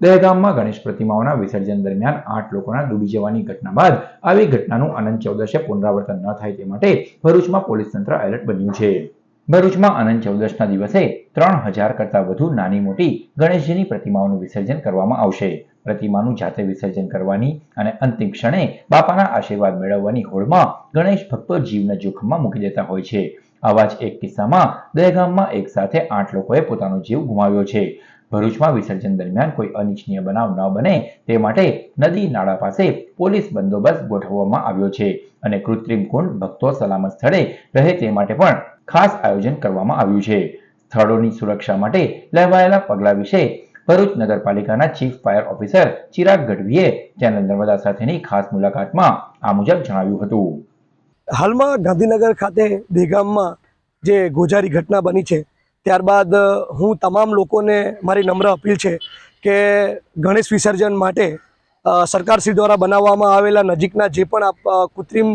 દહેગામમાં ગણેશ પ્રતિમાઓના વિસર્જન દરમિયાન આઠ લોકોના ડૂબી જવાની ઘટના બાદ આવી ઘટનાનું અનંત ચૌદશે પુનરાવર્તન ન થાય તે માટે ભરૂચમાં પોલીસ તંત્ર એલર્ટ બન્યું છે. ભરૂચમાં અનંત ચૌદશના દિવસે ત્રણ હજાર કરતાં વધુ નાની મોટી ગણેશજીની પ્રતિમાઓનું વિસર્જન કરવામાં આવશે. પ્રતિમાનું જાતે વિસર્જન કરવાની અને અંતિમ ક્ષણે બાપાના આશીર્વાદ મેળવવાની હોડમાં ગણેશ ભક્તો જીવને જોખમમાં મૂકી દેતા હોય છે. આવા જ એક કિસ્સામાં દહેગામમાં એક સાથે આઠ લોકોએ પોતાનો જીવ ગુમાવ્યો છે. ભરૂચમાં વિસર્જન દરમિયાન કોઈ અનિચ્છનીય બનાવ ન બને તે માટે નદી નાળા પાસે પોલીસ બંદોબસ્ત ગોઠવવામાં આવ્યો છે અને કૃત્રિમ કુંડ ભક્તો સલામત સ્થળે રહે તે માટે પણ ખાસ આયોજન કરવામાં આવ્યું છે. સ્થળોની સુરક્ષા માટે લેવાયેલા પગલાં વિશે ભરૂચ નગરપાલિકાના ચીફ ફાયર ઓફિસર ચિરાગ ગઢવીએ ચેનલ નર્મદા સાથેની ખાસ મુલાકાતમાં આ મુજબ જણાવ્યું હતું. હાલમાં ગાંધીનગર ખાતે દેગામમાં જે ગોજારી ઘટના બની છે ત્યારબાદ હું તમામ લોકોને મારી નમ્ર અપીલ છે કે ગણેશ વિસર્જન માટે સરકારશ્રી દ્વારા બનાવવામાં આવેલા નજીકના જે પણ આપ, કૃત્રિમ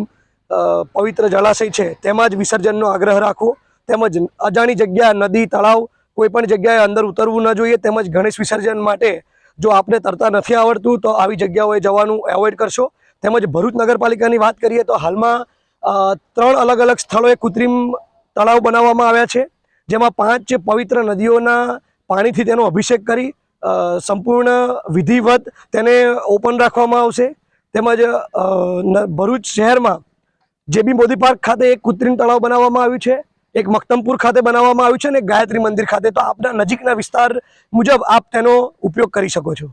પવિત્ર જળાશય છે તેમાં જ વિસર્જનનો આગ્રહ રાખવો તેમજ અજાણી જગ્યા નદી તળાવ કોઈ પણ જગ્યાએ અંદર ઉતરવું ન જોઈએ. તેમજ ગણેશ વિસર્જન માટે જો આપને તરતા નથી આવડતું તો આવી જગ્યાઓએ જવાનું એવોઇડ કરશો. તેમજ ભરૂચ નગરપાલિકાની વાત કરીએ તો હાલમાં ત્રણ અલગ અલગ સ્થળોએ કૃત્રિમ તળાવ બનાવવામાં આવ્યા છે. જેમાં પાંચ પવિત્ર નદીઓના પાણીથી તેનો અભિષેક કરી સંપૂર્ણ વિધિવત તેને ઓપન રાખવામાં આવશે. તેમજ ભરૂચ શહેરમાં જેબી મોદી પાર્ક ખાતે એક કૃત્રિમ તળાવ બનાવવામાં આવ્યું છે, એક મક્તમપુર ખાતે બનાવવામાં આવ્યું છે અને ગાયત્રી મંદિર ખાતે. તો આપના નજીકના વિસ્તાર મુજબ આપ તેનો ઉપયોગ કરી શકો છો.